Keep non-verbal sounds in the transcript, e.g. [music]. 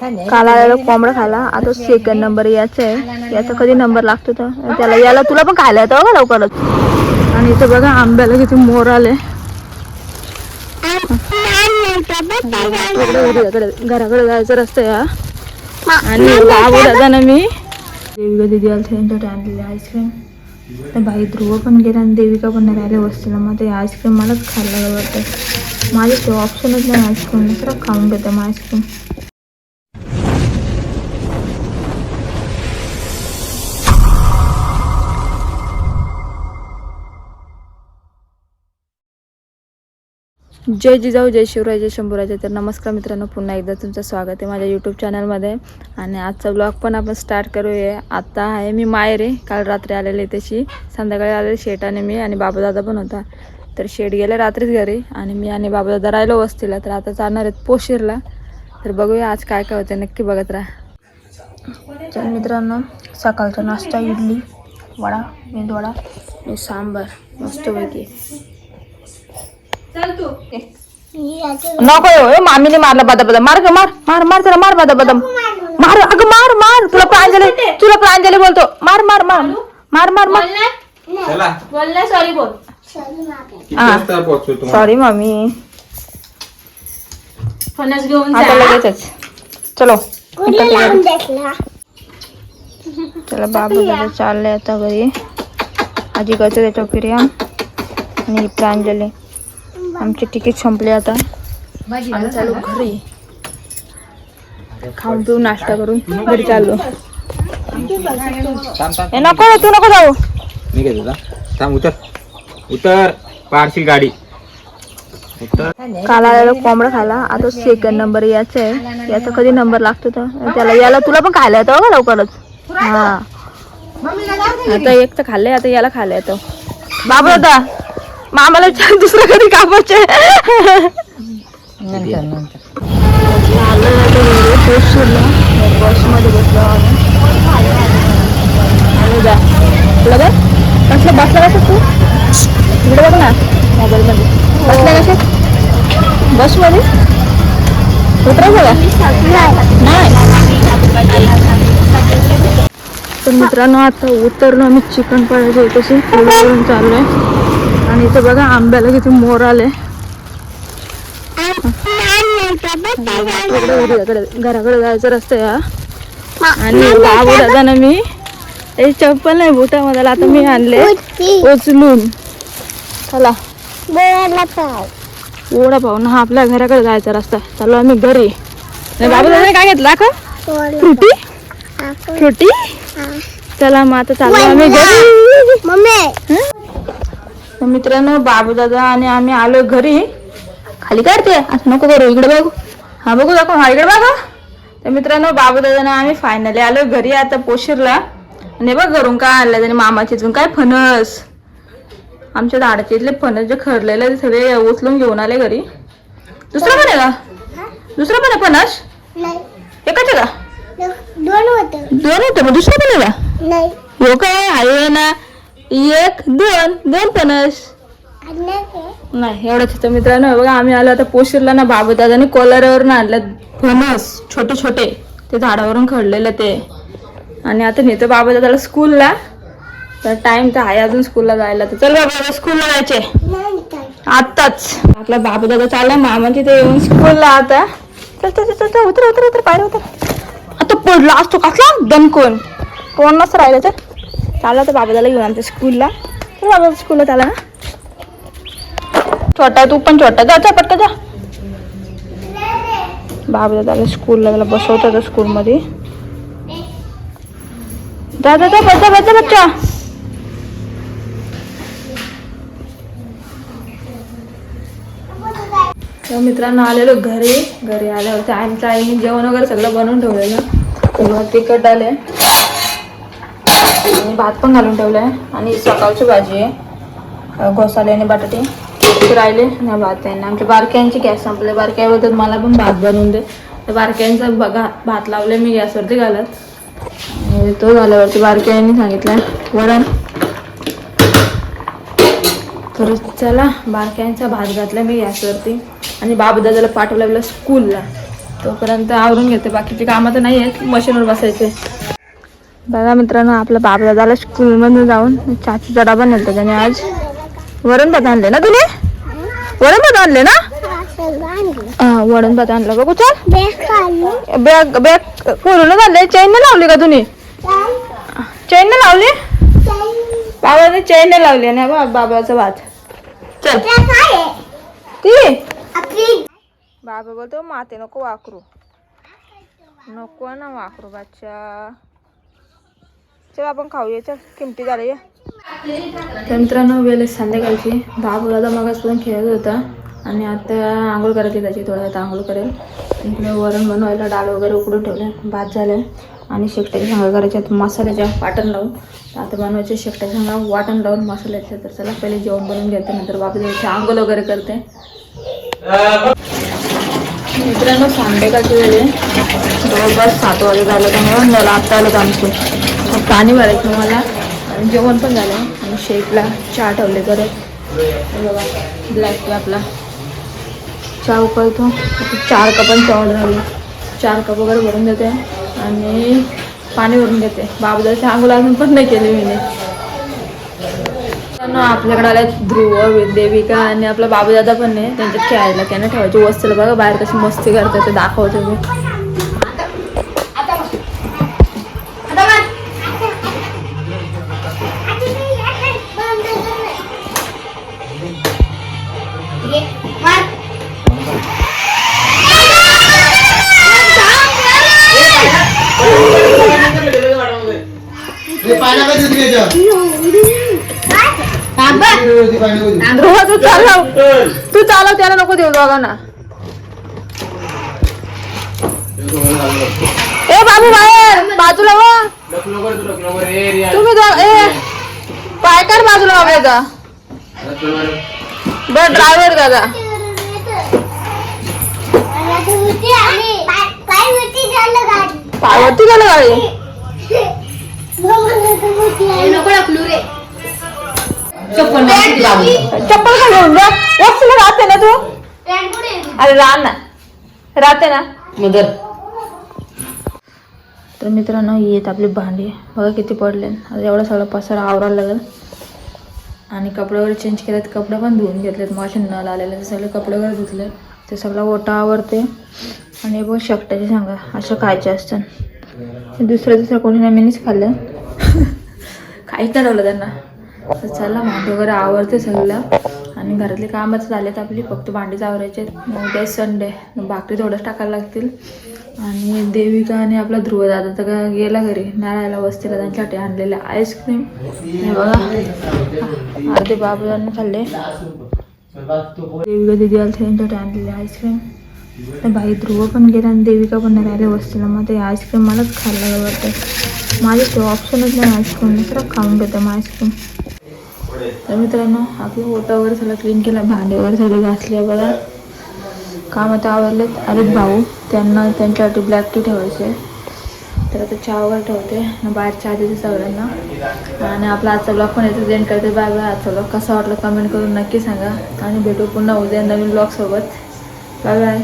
काल आलेला कोंबडा खाला. आता सेकंड नंबर याचा आहे. याचा कधी नंबर लागतो तर त्याला याला तुला पण खायला येतं बघा लवकरच. आणि इथं बघा आंब्याला किती मोर आले. घराकडे जायचं रस्ता या आणि बाबू ना मी देविका दिदी आली त्यांच्यासाठी आणलेली आईस्क्रीम तर भाई ध्रुव पण गेला आणि देविका पण राहिले वस्तीला. मग ते आईस्क्रीम मलाच खायला वाटतं. माझे ते ऑप्शनच नाही आईस्क्रीम तर खाऊन घेते मग आईस्क्रीम जय जिजाऊ जय शिवराय जय शंभूराजे. तर नमस्कार मित्रांनो पुन्हा एकदा तुमचं स्वागत आहे माझ्या यूट्यूब चॅनलमध्ये आणि आजचा ब्लॉग पण आपण स्टार्ट करूया. आत्ता आहे मी माहेर आहे. काल रात्री आलेले त्याची संध्याकाळी आलेले शेटाने मी आणि बाबादादा पण होता. तर शेट गेले रात्रीच घरी. आणि मी आणि बाबादादा राहिलो वस्तीला. तर आता चालणार आहेत पोशिरला. तर बघूया आज काय काय होतं नक्की बघत राहा. तर मित्रांनो सकाळचा नाश्ता इडली वडा मेंदवडा आणि सांबार. मस्तपैकी. नको हो, ए, मामीने मारला बदा बदा मार ग मार. मार मार त्याला मार बदा बदा मार अगं मार मार. तुला प्रांजली तुला प्रांजली बोलतो. मार मार मार. मार मार मार. चला. सॉरी बोल. हा. सॉरी मामी. फणस घेऊन आता लगेचच. चलो. चला बाबा दादा चालले आता घरी. आजी करते त्याच्या फिर्या आणि प्रांजली. आमची तिकीट संपली आता. आम्ही चालू घरी. खाऊन पिऊन नाश्ता करून घरी चाललो. नको तू नको जाऊ. मी तुझा थांब उतर. उतर. पारशील गाडी. उतर. काल आलेला कोंबडा खाला. आता सेकंड नंबर याचा आहे. याचा कधी नंबर लागतो तर? त्याला याला तुला पण खायला येतं बघा लवकरच. हा. आता एक तर खाल्ले आता याला खायला येतं. बाबा दादा मामाला दुसरं कधी कापायचे बसमध्ये बसलो आम्ही बघ कसलं बसला कसं तू इकडे बघ ना मोबाईलमध्ये बसला बसमध्ये उतरायचं का नाही तर मित्रांनो आता उतरलो आम्ही चिकन पडायचं तशी करून चाललोय. आणि इथं बघा आंब्याला किती मोर आले घराकडे जायचा रस्ता हा. आणि बाबू दादा ना मी. हे चप्पल नाही बुटामध्ये आता मी आणले. उचलून. चला. एवढा पाहून हा आपल्या घराकडे जायचा रस्ता. चाललो आम्ही घरी. नाही बाबू दादा काय घेतला का फ्रुटी? फ्रुटी? चला मग आता चाललो आम्ही घरी. तर मित्रांनो बाबू दादा आणि आम्ही आलो घरी. खाली काढते. असं नको करू इकडे बघू. हा बघू दाखव. हा इकडे बघा. तर मित्रांनो बाबू दादा आम्ही फायनली आलो घरी आता पोशीरला. आणि बघ घरून काय आणलं त्याने? मामाच्या इथून काय फणस. आमच्या झाडाचे इथले फणस जे खरलेले ते सगळे उचलून घेऊन आले घरी. दुसरं पण आहे का? दुसरं पण आहे फणस? एकाच आहे का? दोन होत. दोन होते मग दुसरं पण आहे का? हो काय? आहे ना. एक दोन दोन पणस नाही एवढंच तर मित्रांनो. बघा आम्ही आलो आता पोशीरला ना बाबू दादाने कोलारावरून आणलं फणस छोटे छोटे. ते झाडावरून खडलेलं ते. आणि आता नेतो बाबा दादाला स्कूलला. तर टाइम तर आहे अजून स्कूलला जायला. तर चल बाबा स्कूलला जायचे. आत्ताच. आपला बाबू दादा चालला मामा तिथे येऊन स्कूलला आता. चल चल चल चल उतर उतर उतर पायऱ्या उतर. आता पडला असतो कसला? दणकोन. कोणच राहिलं तर? त्याला तर बाबा दादाला घेऊन आमच्या स्कूलला. तर बाबा स्कूलला त्याला ना? छोटा तू पण छोटा जा जा पटकन जा. बाबा त्याला स्कूलला त्याला बसवतात स्कूलमध्ये. जा जा जा बच्चा बच्चा बच्चा. तर मित्रांनो आलेलो घरी. घरी आल्यावरती आमच्या आईने जेवण वगैरे सगळं बनवून ठेवलेलं. तेव्हा तिखट आले आणि भात पण घालून ठेवला आहे आणि सकाळची भाजी आहे. घोसाले आणि बटाटे. राहिले ना भात आहे. ना आमच्या बारक्यांची गॅस संपले. बारक्याबद्दल मला पण भात बनवून दे. तर बारक्यांचा बघा भात लावले मी गॅसवरती घालत. आणि तो झाल्यावरती बारक्यांनी सांगितलं वरण. तर चला बारक्यांचा भात घातला मी गॅसवरती. आणि बाबू दादाला पाठवलं स्कूलला तोपर्यंत आवरून घेते. बाकीचे कामं तर नाही आहेत मशीनवर बसायचे. बघा मित्रांनो आपला बाप दादाला स्कूलमधून जाऊन चाचूचा डबा नेलता त्याने आज. वरण भात आणले ना तुने वरण भात आणले ना? हा वरण भात आणलं बघू चल बॅग बॅग कोरोना झाले. चैन नाही लावली का तुम्ही चैन नाही लावली? बाबाने चैन नाही लावली ना बा बाबाचा भात. चल. ती? बाबा बोलतो माते नको वाकरू. नको ना वाकरू बच्चा. चल आपण खाऊया चल. किमती झाली तर मित्रांनो वेळ संध्याकाळची. दहा दादा मगासपासून खेळत होता. आणि आता आंघोळ करायची त्याची थोड्या वेळात आंघोळ करेल. इकडे वरण बनवायला डाळ वगैरे उकडून ठेवले भात झाले आणि शेकट्याची सांगा करायच्या मसाल्याच्या वाटण लावून. आता बनवायचे शेकट्याच्या सांगा वाटण लावून मसाल्याचे तर चला पहिले जेवण बनवून घेते. नंतर बाबा दादाची आंघोळ वगैरे करते. मित्रांनो संध्याकाळची वेळे जवळपास सात वाजे झालं त्यामुळे. मला आत्ता आलं आमचं. पाणी भरायचं मला. आणि जेवण पण झालं. आणि शेकला. चहा ठेवले करत बघा. ब्लॅक टी आपला. चहा उकळतो. चार कपांची ऑर्डर आली. चार कप वगैरे भरून देते. आणि पाणी भरून देते. बाबूदाच्या आंघोळ अजून पण नाही केली मी. आपल्याकडे आल्या ध्रुव देविका आणि आपला बाबूदादा पण नाही त्यांच्यात खेळायला. त्यांना ठेवायची वस्तूला बघा बाहेर कशी मस्ती करतात. ते दाखवते मी. तू चालव तू चालव त्याला नको देऊ दोघांना ए बाबू बाहेर बाजूला वा तुम्ही दो- ए पाय कर बाजूला बाबा बर ड्रायव्हर दादा. पायवरती गेलं गाडी. चप्पल का घेऊन जा? राहते ना तू? अरे राह ना. राहते ना. तर मित्रांनो आहेत आपली भांडी. बघा किती पडले. एवढा सगळा पसारा आवरायला लागेल. आणि कपड्यावर वगैरे चेंज केलेत कपडे पण धुवून घेतलेत. मशीन नळ आलेले सगळे कपडे वगैरे धुतले. ते सगळा ओटा आवरते आणि बघ शकटाचे सांगा असं खायचे असतात. दुसऱ्या दुसऱ्या कोणी नाही मीच खाल्लं. [laughs] काहीच नाही त्यांना. तर चला भांडी वगैरे आवडते सगळं. आणि घरातले कामच झालेत आपली फक्त भांडी चावरायचे उद्या संडे भाकरी थोडंच टाकायला लागतील. आणि देविका आणि आपला ध्रुव दादा तर गेला घरी. नारायला वस्तीला त्यांच्यासाठी आणलेले आईस्क्रीम हे बघा. अर्धे बाबूदांनी खाल्ले. देविका दिदी आली त्यांच्यासाठी आणलेले आईस्क्रीम तर बाई ध्रुव पण गेला आणि देविका पण नाही राहिले वस्तीला. मग ते आईस्क्रीम मलाच खायला वाटतं. माझे ते ऑप्शनच नाही आईस्क्रीम तर खाऊन घेतं मग आईस्क्रीम तर मित्रांनो आपलं ओटा वगैरे सगळं क्लीन केलं भांडे वगैरे सगळे घासले बघा. काम आता आवडलेत आलेत भाऊ त्यांना त्यांच्यासाठी ब्लॅक टी ठेवायचे तर आता चहा वगैरे ठेवते. बाहेर चहा देते सगळ्यांना. आणि आपला आजचा ब्लॉग पण येतो जेंट करते. बाय बाय आजचा ब्लॉग कसा वाटला कमेंट करून नक्की सांगा. आणि भेटू पुन्हा उद्या नवीन ब्लॉगसोबत बाय बाय